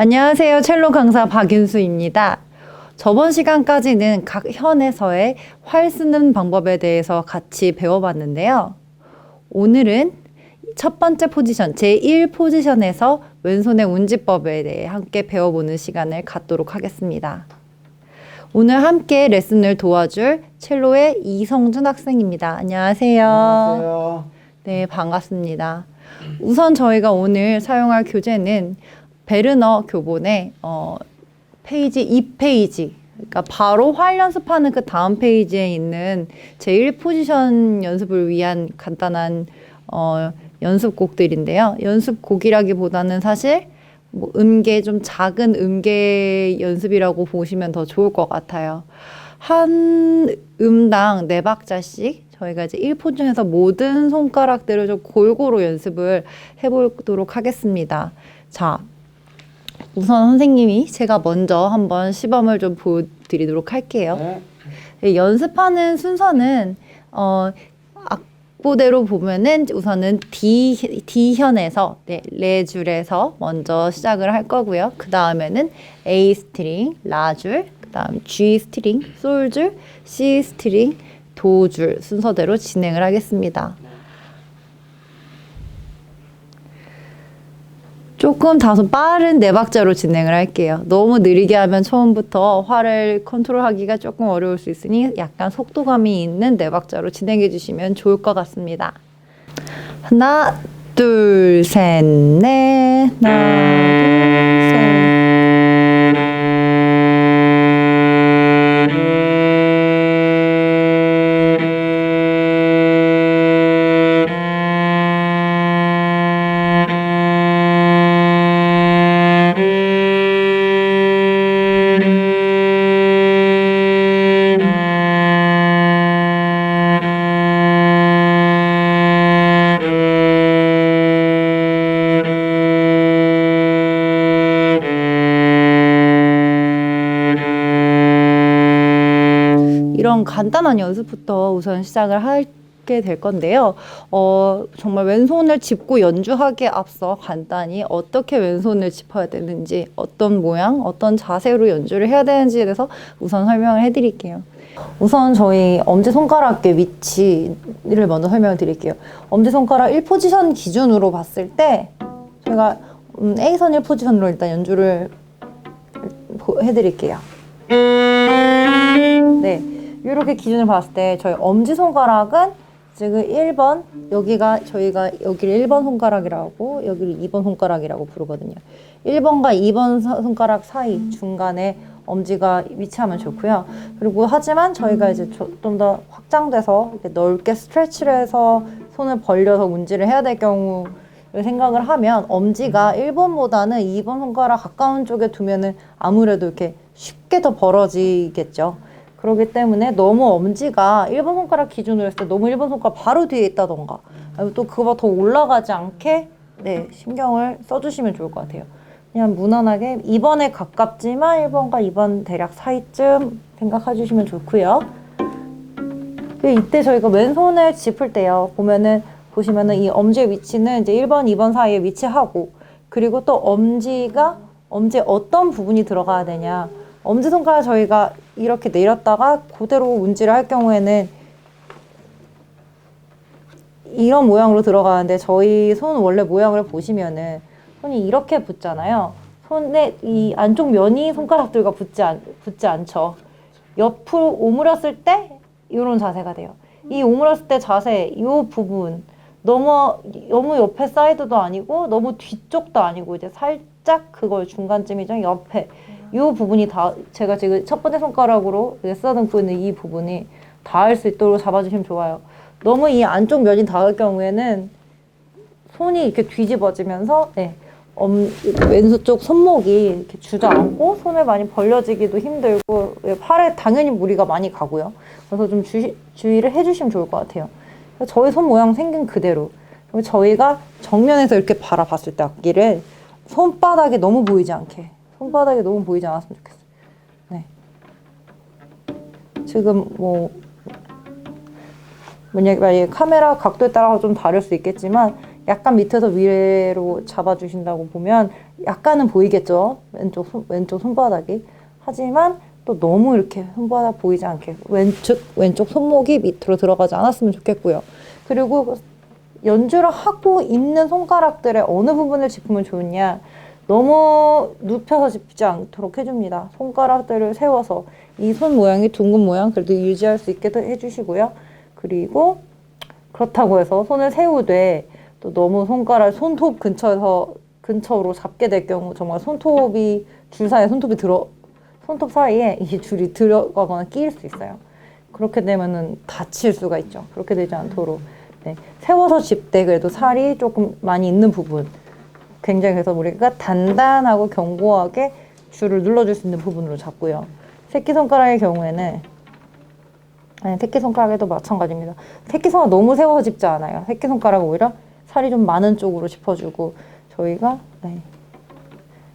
안녕하세요. 첼로 강사 박윤수입니다. 저번 시간까지는 각 현에서의 활 쓰는 방법에 대해서 같이 배워봤는데요. 오늘은 첫 번째 포지션, 제1 포지션에서 왼손의 운지법에 대해 함께 배워보는 시간을 갖도록 하겠습니다. 오늘 함께 레슨을 도와줄 첼로의 이성준 학생입니다. 안녕하세요. 안녕하세요. 네, 반갑습니다. 우선 저희가 오늘 사용할 교재는 베르너 교본의 어, 페이지 2페이지. 그러니까 바로 활 연습하는 그 다음 페이지에 있는 제1 포지션 연습을 위한 간단한 어, 연습곡들인데요. 연습곡이라기보다는 사실 뭐 음계 좀 작은 음계 연습이라고 보시면 더 좋을 것 같아요. 한 음당 네 박자씩 저희가 이제 1포준에서 모든 손가락들을 좀 골고루 연습을 해보도록 하겠습니다. 자, 우선 선생님이 제가 먼저 한번 시범을 좀 보여드리도록 할게요. 네. 네, 연습하는 순서는 어, 악보대로 보면은 우선은 D D현에서 네, 레 줄에서 먼저 시작을 할 거고요. 그 다음에는 A 스트링, 라 줄, 그 다음 G 스트링, 솔 줄, C 스트링, 도 줄 순서대로 진행을 하겠습니다. 조금 다소 빠른 네 박자로 진행을 할게요. 너무 느리게 하면 처음부터 활을 컨트롤하기가 조금 어려울 수 있으니 약간 속도감이 있는 네 박자로 진행해 주시면 좋을 것 같습니다. 하나, 둘, 셋, 넷. 하나, 둘, 간단한 연습부터 우선 시작을 하게 될 건데요. 어, 정말 왼손을 짚고 연주하기에 앞서 간단히 어떻게 왼손을 짚어야 되는지, 어떤 모양, 어떤 자세로 연주를 해야 되는지에 대해서 우선 설명을 해드릴게요. 우선 저희 엄지손가락의 위치를 먼저 설명을 드릴게요. 엄지손가락 1포지션 기준으로 봤을 때 저희가 음, A선 1포지션으로 일단 연주를 보- 해드릴게요. 네. 이렇게 기준을 봤을 때 저희 엄지손가락은 지금 1번 여기가 저희가 여기를 1번 손가락이라고 여기를 2번 손가락이라고 부르거든요. 1번과 2번 서- 손가락 사이 중간에 엄지가 위치하면 좋고요. 그리고 하지만 저희가 이제 좀 더 확장돼서 넓게 스트레치를 해서 손을 벌려서 운지를 해야 될 경우를 생각을 하면 엄지가 1번보다는 2번 손가락 가까운 쪽에 두면은 아무래도 이렇게 쉽게 더 벌어지겠죠. 그렇기 때문에 너무 엄지가 1번 손가락 기준으로 했을 때 너무 1번 손가락 바로 뒤에 있다던가 아니면 또 그거보다 더 올라가지 않게 네, 신경을 써주시면 좋을 것 같아요. 그냥 무난하게 2번에 가깝지만 1번과 2번 대략 사이쯤 생각해 주시면 좋고요. 그 이때 저희가 왼손을 짚을 때요. 보면은 보시면은 이 엄지의 위치는 이제 1번, 2번 사이에 위치하고 그리고 또 엄지가 엄지에 어떤 부분이 들어가야 되냐. 엄지 손가락 저희가 이렇게 내렸다가 그대로 운지를 할 경우에는 이런 모양으로 들어가는데 저희 손 원래 모양을 보시면은 손이 이렇게 붙잖아요. 손에 이 안쪽 면이 손가락들과 붙지 않, 붙지 않죠. 옆으로 오므렸을 때 이런 자세가 돼요. 이 오므렸을 때 자세, 이 부분 너무 너무 옆에 사이드도 아니고 너무 뒤쪽도 아니고 이제 살짝 그걸 중간쯤이죠. 옆에 이 부분이 다 제가 지금 첫 번째 손가락으로 쓰다듬고 있는 이 부분이 닿을 수 있도록 잡아주시면 좋아요. 너무 이 안쪽 면이 닿을 경우에는 손이 이렇게 뒤집어지면서 네, 엄, 왼쪽 손목이 이렇게 주저앉고 손을 많이 벌려지기도 힘들고 예, 팔에 당연히 무리가 많이 가고요. 그래서 좀 주시, 주의를 해주시면 좋을 것 같아요. 저희 손 모양 생긴 그대로 저희가 정면에서 이렇게 바라봤을 때 악기를 손바닥에 너무 보이지 않게 손바닥에 너무 보이지 않았으면 좋겠어요. 네. 지금 뭐 만약에, 만약에 카메라 각도에 따라서 좀 다를 수 있겠지만 약간 밑에서 위로 잡아주신다고 보면 약간은 보이겠죠. 왼쪽 손, 왼쪽 손바닥이. 하지만 또 너무 이렇게 손바닥 보이지 않게 왼쪽 왼쪽 손목이 밑으로 들어가지 않았으면 좋겠고요. 그리고 연주를 하고 있는 손가락들의 어느 부분을 짚으면 좋으냐. 너무 눕혀서 짚지 않도록 해줍니다. 손가락들을 세워서 이 손 모양이 둥근 모양 그래도 유지할 수 있게 해주시고요. 그리고 그렇다고 해서 손을 세우되 또 너무 손가락 손톱 근처에서 근처로 잡게 될 경우 정말 손톱이 줄 사이에 손톱이 들어 손톱 사이에 이 줄이 들어가거나 끼일 수 있어요. 그렇게 되면은 다칠 수가 있죠. 그렇게 되지 않도록 네. 세워서 짚되 그래도 살이 조금 많이 있는 부분 굉장히 그래서 우리가 단단하고 견고하게 줄을 눌러줄 수 있는 부분으로 잡고요. 새끼손가락의 경우에는 아니, 새끼손가락에도 마찬가지입니다. 새끼손가락 너무 세워서 짚지 않아요. 새끼손가락은 오히려 살이 좀 많은 쪽으로 짚어주고 저희가 네.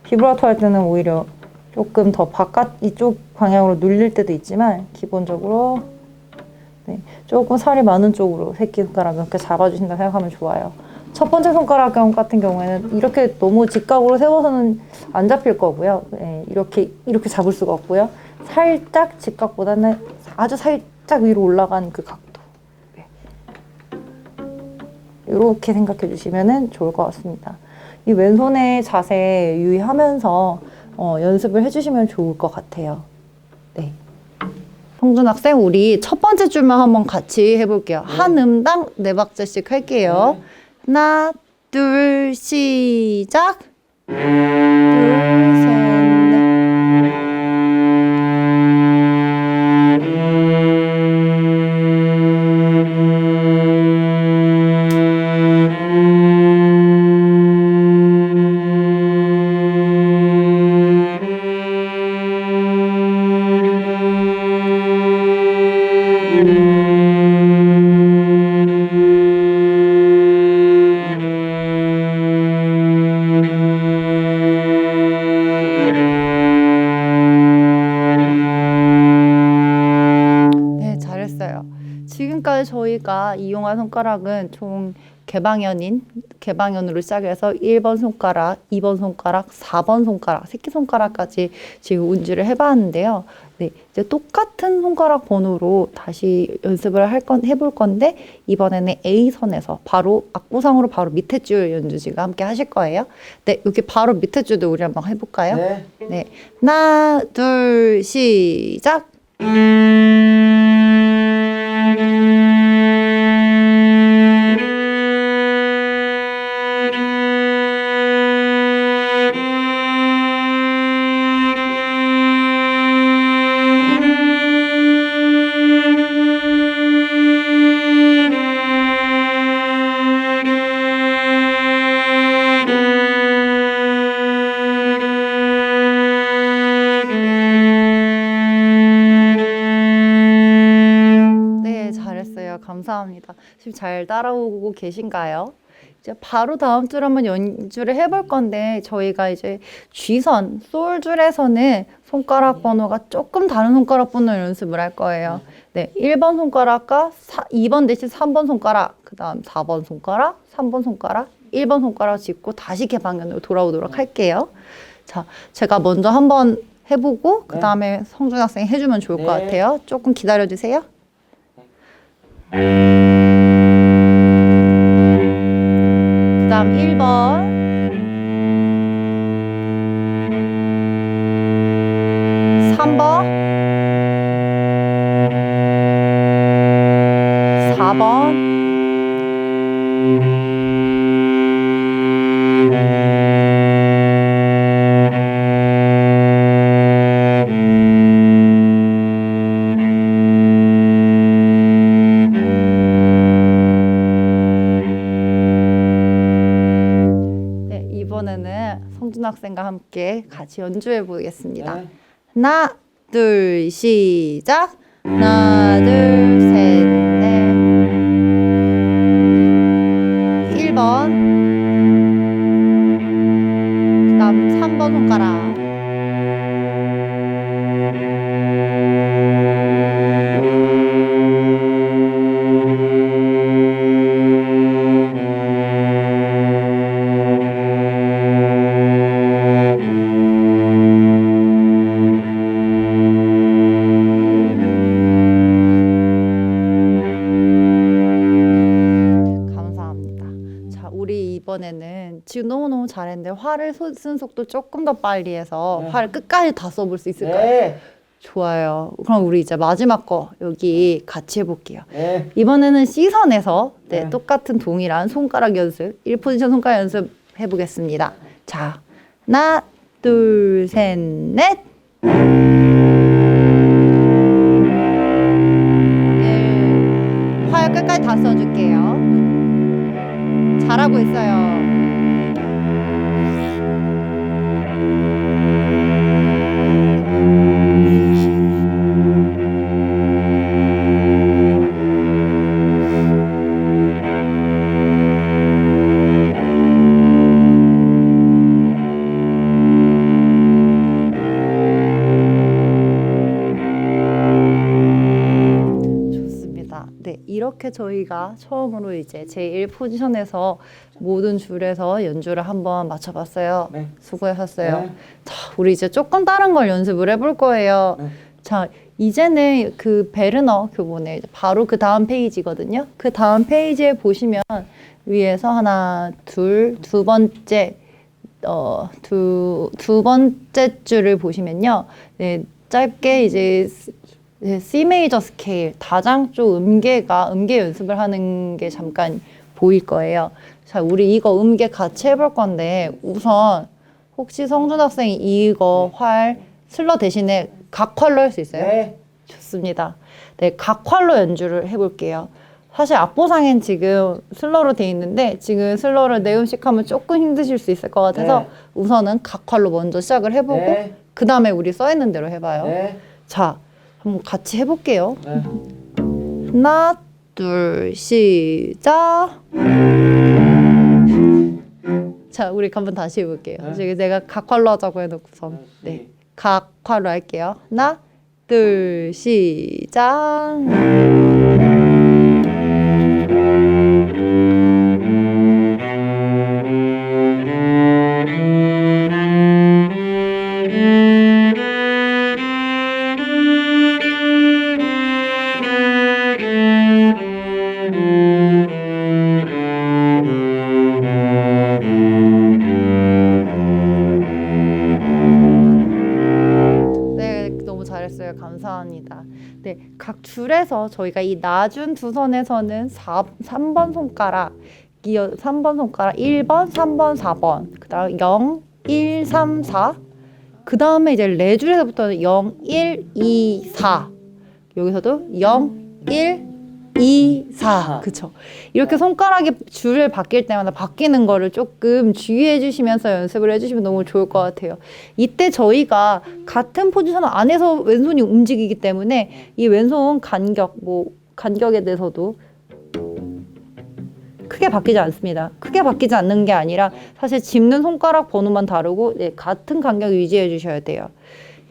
비브라토 할 때는 오히려 조금 더 바깥 이쪽 방향으로 눌릴 때도 있지만 기본적으로 네, 조금 살이 많은 쪽으로 새끼손가락 이렇게 잡아주신다 생각하면 좋아요. 첫 번째 손가락 같은 경우에는 이렇게 너무 직각으로 세워서는 안 잡힐 거고요. 네, 이렇게 이렇게 잡을 수가 없고요. 살짝 직각보다는 아주 살짝 위로 올라간 그 각도. 네. 이렇게 생각해 주시면 좋을 것 같습니다. 이 왼손의 자세 유의하면서 어, 연습을 해주시면 좋을 것 같아요. 네. 성준 학생, 우리 첫 번째 줄만 한번 같이 해볼게요. 한 음당 네 박자씩 할게요. 하나, 둘, 시작. 둘, 셋, 손가락은 총 개방현인, 개방현으로 시작해서 1번 손가락, 2번 손가락, 4번 손가락, 새끼손가락까지 지금 운지를 해봤는데요. 네, 이제 똑같은 손가락 번호로 다시 연습을 할 건, 해볼 건데, 이번에는 A선에서 바로, 악보상으로 바로 밑에 줄 연주 지금 함께 하실 거예요. 네, 여기 바로 밑에 줄도 우리 한번 해볼까요? 네. 네. 하나, 둘, 시작. 감사합니다. 지금 잘 따라오고 계신가요? 이제 바로 다음 줄 한번 연주를 해볼 건데 저희가 이제 G선, 솔 줄에서는 손가락 번호가 조금 다른 손가락 번호 연습을 할 거예요. 네, 1번 손가락과 4, 2번 대신 3번 손가락, 그 다음 4번 손가락, 3번 손가락, 1번 손가락 짚고 다시 개방면으로 돌아오도록 할게요. 자, 제가 먼저 한번 해보고 그 다음에 성준 학생이 해주면 좋을 것 네. 같아요. 조금 기다려 주세요. 그 다음 1번 3번 학생과 함께 같이 연주해 보겠습니다. 네. 하나, 둘, 시작. 하나, 둘, 셋, 지금 너무너무 잘했는데 화를 소- 쓴 속도 조금 더 빨리 해서 네. 화를 끝까지 다 써볼 수 있을까요? 네. 좋아요. 그럼 우리 이제 마지막 거 여기 같이 해볼게요. 네. 이번에는 C선에서 네, 네. 똑같은 동일한 손가락 연습, 1포지션 손가락 연습 해보겠습니다. 자, 하나, 둘, 셋, 넷. 예, 화요 끝까지 다 써줄게요. 잘하고 있어요. 이렇게 저희가 처음으로 이제 제1 포지션에서 모든 줄에서 연주를 한번 맞춰봤어요. 네. 수고하셨어요. 네. 자, 우리 이제 조금 다른 걸 연습을 해볼 거예요. 네. 자, 이제는 그 베르너 이제 바로 그 다음 페이지거든요. 그 다음 페이지에 보시면 위에서 하나, 둘, 두 번째, 어, 두, 두 번째 줄을 보시면요. 네, 짧게 이제 네, C 메이저 스케일 다장 쪽 음계가 음계 연습을 하는 게 잠깐 보일 거예요. 자, 우리 이거 음계 같이 해볼 건데 우선 혹시 성준 학생이 이거 활 슬러 대신에 각활로 할 수 있어요? 네. 좋습니다. 네, 각활로 연주를 해볼게요. 사실 악보상엔 지금 슬러로 돼 있는데 지금 슬러를 내음식 하면 조금 힘드실 수 있을 것 같아서 네. 우선은 각활로 먼저 시작을 해보고 네. 그 다음에 우리 써 있는 대로 해봐요. 네. 자, 한번 같이 해볼게요. 네. 하나, 둘, 시작. 자, 우리 한번 다시 해볼게요. 네. 지금 내가 각활로 하자고 해놓고선. 네, 각활로 할게요. 하나, 둘, 시작. 네, 각 줄에서 저희가 이 나준 두 선에서는 4, 3번 손가락, 이어 3번 손가락, 1번, 3번, 4번, 그 다음 0, 1, 3, 4, 그 다음에 이제 레 줄에서부터는 0, 1, 2, 4, 여기서도 0, 1, 2, 4. 그쵸. 이렇게 손가락이 줄을 바뀔 때마다 바뀌는 거를 조금 주의해 주시면서 연습을 해 주시면 너무 좋을 것 같아요. 이때 저희가 같은 포지션 안에서 왼손이 움직이기 때문에 이 왼손 간격, 뭐, 간격에 대해서도 크게 바뀌지 않습니다. 크게 바뀌지 않는 게 아니라 사실 짚는 손가락 번호만 다르고 네, 같은 간격 유지해 주셔야 돼요.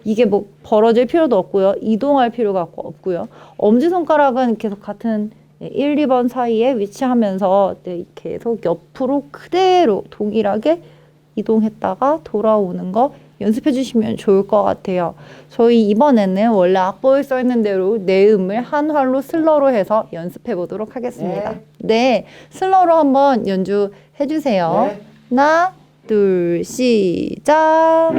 이게 뭐 벌어질 필요도 없고요. 이동할 필요가 없고요. 엄지손가락은 계속 같은 1, 2번 사이에 위치하면서 네, 계속 옆으로 그대로 동일하게 이동했다가 돌아오는 거 연습해 주시면 좋을 것 같아요. 저희 이번에는 원래 악보에 써 있는 대로 내음을 한 활로 슬러로 해서 연습해 보도록 하겠습니다. 네, 슬러로 한번 연주해 주세요. 네. 하나, 둘, 시작.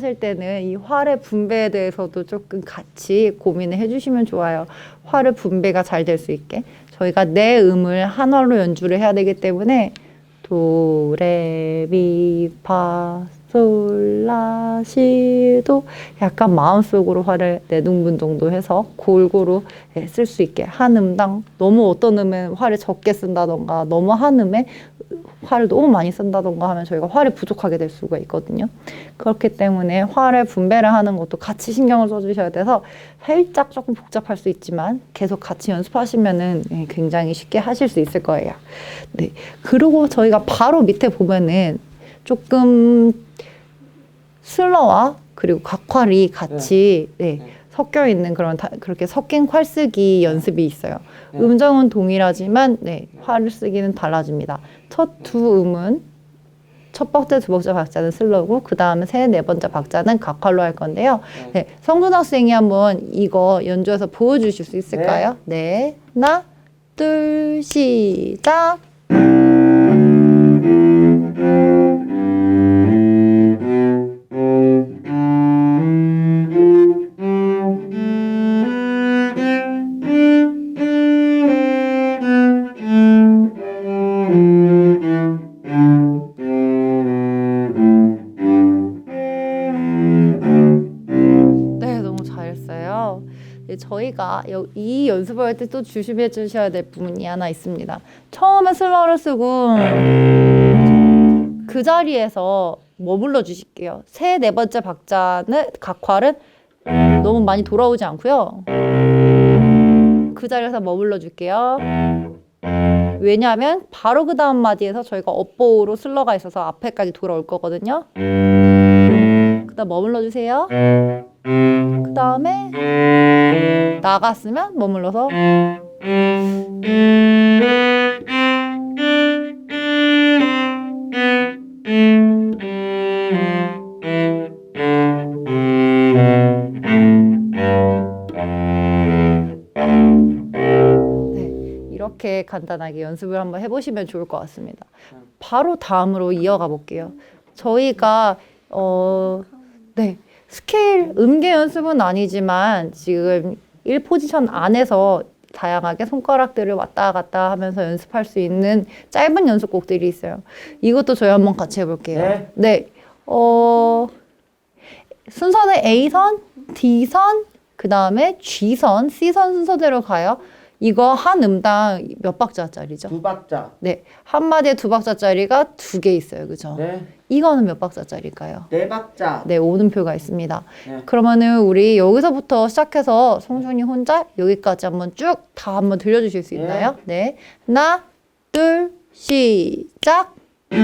하실 때는 이 활의 분배에 대해서도 조금 같이 고민을 해주시면 좋아요. 활의 분배가 잘 될 수 있게. 저희가 내 음을 한 활로 연주를 해야 되기 때문에 도, 레, 미, 파, 솔, 라, 시, 도 약간 마음속으로 활을 내둥분 정도 해서 골고루 예, 쓸수 있게 한 음당 너무 어떤 음에 활을 적게 쓴다던가 너무 한 음에 활을 너무 많이 쓴다던가 하면 저희가 활이 부족하게 될 수가 있거든요. 그렇기 때문에 활의 분배를 하는 것도 같이 신경을 써주셔야 돼서 살짝 조금 복잡할 수 있지만 계속 같이 연습하시면은 예, 굉장히 쉽게 하실 수 있을 거예요. 네. 그리고 저희가 바로 밑에 보면은 조금 슬러와 그리고 각활이 같이 네. 섞여 있는 그런 다, 그렇게 섞인 활 쓰기 연습이 있어요. 네. 음정은 동일하지만 네, 활을 쓰기는 달라집니다. 첫 두 음은 첫 번째, 두 번째 박자는 슬로우고 그 다음에 세, 네 번째 박자는 각활로 할 건데요. 네, 성준 학생이 한번 이거 연주해서 보여주실 수 있을까요? 네, 하나, 둘, 시작. 저희가 여- 이 연습을 할 때 또 조심해 주셔야 될 부분이 하나 있습니다. 처음에 슬러를 쓰고 그 자리에서 머물러 주실게요. 세, 네 번째 박자는 각활은 너무 많이 돌아오지 않고요. 그 자리에서 머물러 줄게요. 왜냐하면 바로 그 다음 마디에서 저희가 업보로 슬러가 있어서 앞에까지 돌아올 거거든요. 그 다음 머물러 주세요. 그 다음에 나갔으면 머물러서 네, 이렇게 간단하게 연습을 한번 해보시면 좋을 것 같습니다. 바로 다음으로 이어가 볼게요. 저희가 어, 네 스케일 음계 연습은 아니지만 지금 1포지션 안에서 다양하게 손가락들을 왔다 갔다 하면서 연습할 수 있는 짧은 연습곡들이 있어요. 이것도 저희 한번 같이 해볼게요. 네. 네. 어, 순서는 A선, D선, 그 다음에 G선, C선 순서대로 가요. 이거 한 음당 몇 박자짜리죠? 두 박자. 네. 한 마디에 두 박자짜리가 두 개 있어요. 그죠? 네. 이거는 몇 박자짜리일까요? 네 박자. 네, 오는표가 있습니다. 네. 그러면은 우리 여기서부터 시작해서 성준이 혼자 여기까지 한번 쭉 다 한번 들려주실 수 있나요? 네. 하나, 둘, 시작. 네,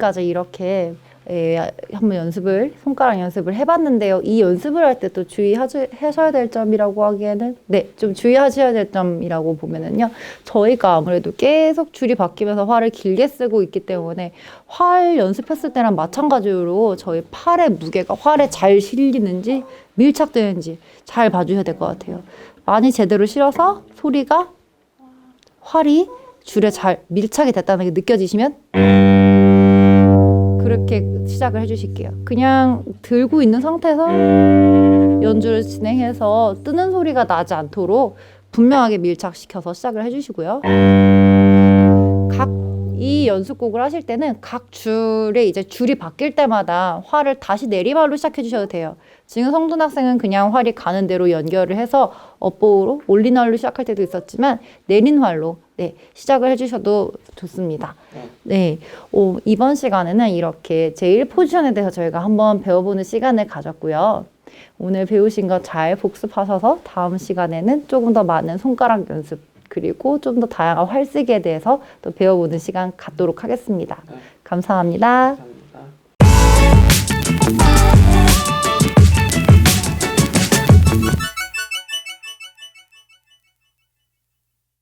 지금까지 이렇게 에, 한번 연습을 손가락 연습을 해봤는데요. 이 연습을 할 때 또 주의하셔야 될 점이라고 하기에는 네, 좀 주의하셔야 될 점이라고 보면은요. 저희가 아무래도 계속 줄이 바뀌면서 활을 길게 쓰고 있기 때문에 활 연습했을 때랑 마찬가지로 저희 팔의 무게가 활에 잘 실리는지 밀착되는지 잘 봐주셔야 될 것 같아요. 많이 제대로 실어서 소리가 활이 줄에 잘 밀착이 됐다는 게 느껴지시면 그렇게 시작을 해주실게요. 그냥 들고 있는 상태에서 연주를 진행해서 뜨는 소리가 나지 않도록 분명하게 밀착시켜서 시작을 해주시고요. 각 이 연습곡을 하실 때는 각 줄에 이제 줄이 바뀔 때마다 활을 다시 내리말로 시작해 주셔도 돼요. 지금 성준 학생은 그냥 활이 가는 대로 연결을 해서 업보로 올린 활로 시작할 때도 있었지만 내린 활로 네, 시작을 해주셔도 좋습니다. 네, 오, 이번 시간에는 이렇게 제1 포지션에 대해서 저희가 한번 배워보는 시간을 가졌고요. 오늘 배우신 거 잘 복습하셔서 다음 시간에는 조금 더 많은 손가락 연습 그리고 좀 더 다양한 활쓰기에 대해서 또 배워보는 시간 갖도록 하겠습니다. 네. 감사합니다. 감사합니다.